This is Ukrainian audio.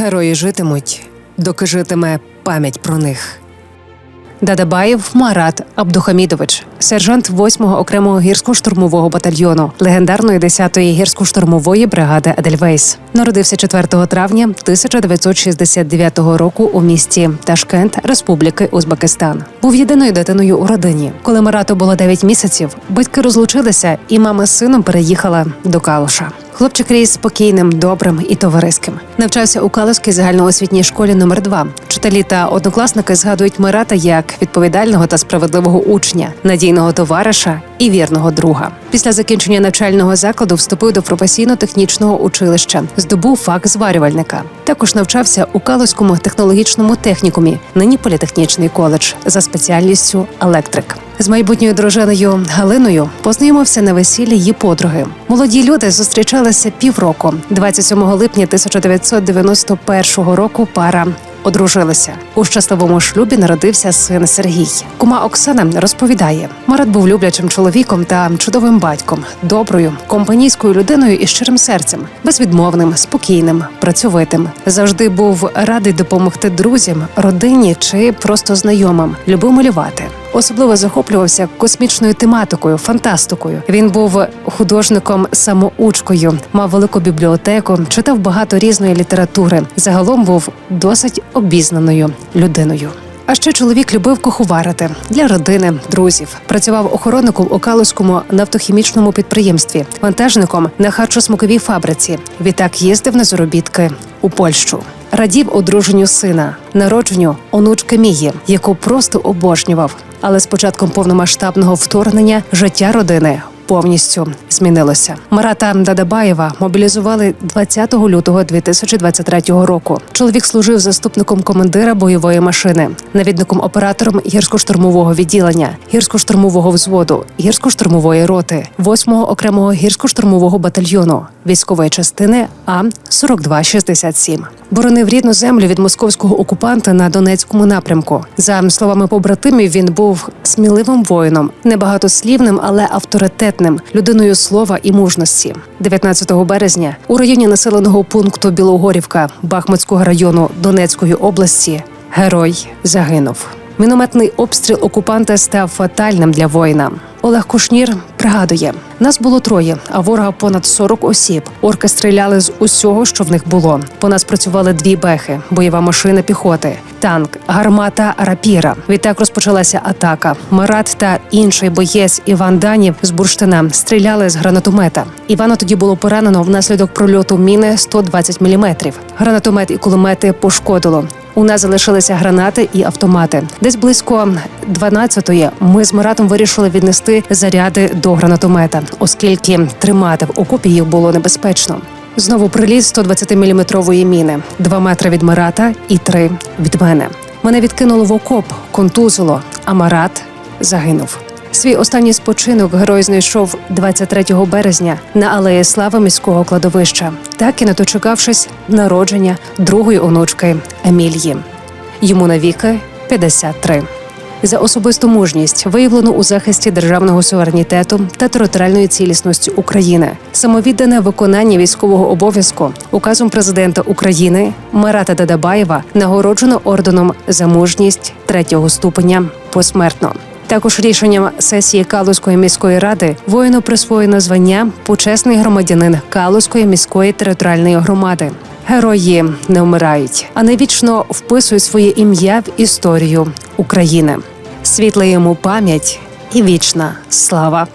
Герої житимуть, доки житиме пам'ять про них. Дадабаєв Марат Абдухамідович, сержант 8-го окремого гірсько-штурмового батальйону легендарної 10-ї гірсько-штурмової бригади Едельвейс. Народився 4 травня 1969 року у місті Ташкент Республіки Узбекистан. Був єдиною дитиною у родині. Коли Марату було 9 місяців, батьки розлучилися, і мама з сином переїхала до Калуша. Хлопчик ріс спокійним, добрим і товариським. Навчався у Калуській загальноосвітній школі номер 2 Вчителі та однокласники згадують Мирата як відповідального та справедливого учня, надійного товариша і вірного друга. Після закінчення навчального закладу вступив до професійно-технічного училища, здобув фах зварювальника. Також навчався у Калуському технологічному технікумі, нині політехнічний коледж за спеціальністю електрик. З майбутньою дружиною Галиною познайомився на весіллі її подруги. Молоді люди зустрічалися півроку. 27 липня 1991 року пара одружилися. У щасливому шлюбі народився син Сергій. Кума Оксана розповідає: Марат був люблячим чоловіком та чудовим батьком, доброю, компанійською людиною і щирим серцем, безвідмовним, спокійним, працьовитим. Завжди був радий допомогти друзям, родині чи просто знайомим. Любив малювати. Особливо захоплювався космічною тематикою, фантастикою. Він був художником самоучкою, мав велику бібліотеку, читав багато різної літератури. Загалом був досить обізнаною людиною. А ще чоловік любив куховарити для родини, друзів. Працював охоронником у Калузькому нафтохімічному підприємстві, вантажником на харчосмаковій фабриці. Відтак їздив на заробітки у Польщу. Радів одруженню сина, народженню онучки Мії, яку просто обожнював. Але з початком повномасштабного вторгнення життя родини повністю змінилося. Марата Дадабаєва мобілізували 20 лютого 2023 року. Чоловік служив заступником командира бойової машини, навідником оператором гірсько-штурмового відділення, гірсько-штурмового взводу, гірсько-штурмової роти, 8-го окремого гірсько-штурмового батальйону військової частини А 4267 Боронив рідну землю від московського окупанта на Донецькому напрямку. За словами побратимів, він був сміливим воїном, небагатослівним, але авторитетним, людиною слова і мужності. 19 березня у районі населеного пункту Білогорівка Бахмутського району Донецької області герой загинув. Мінометний обстріл окупанта став фатальним для воїна. Олег Кушнір пригадує: нас було троє, а ворога понад 40 осіб. Орки стріляли з усього, що в них було. По нас працювали дві бехи, бойова машина піхоти, танк, гармата, рапіра. Відтак розпочалася атака. Марат та інший боєць Іван Данів з бурштина стріляли з гранатомета. Івана тоді було поранено внаслідок прольоту міни 120 мм. Гранатомет і кулемети пошкодило. У нас залишилися гранати і автомати. Десь близько 12-ї ми з Маратом вирішили віднести заряди до гранатомета, оскільки тримати в окопі їх було небезпечно. Знову приліт 120-мм міни, два метри від Марата і три від мене. Мене відкинуло в окоп, контузило, а Марат загинув. Свій останній спочинок герой знайшов 23 березня на алеї слави міського кладовища, так і не дочекавшись народження другої онучки Емілії. Йому навіки 53. За особисту мужність виявлено у захисті державного суверенітету та територіальної цілісності України, самовіддане виконання військового обов'язку указом президента України Марата Дадабаєва нагороджено орденом за мужність третього ступеня посмертно. Також рішенням сесії Калузької міської ради воїну присвоєно звання почесний громадянин Калузької міської територіальної громади. Герої не вмирають, а не вічно вписують своє ім'я в історію України. Світла йому пам'ять і вічна слава.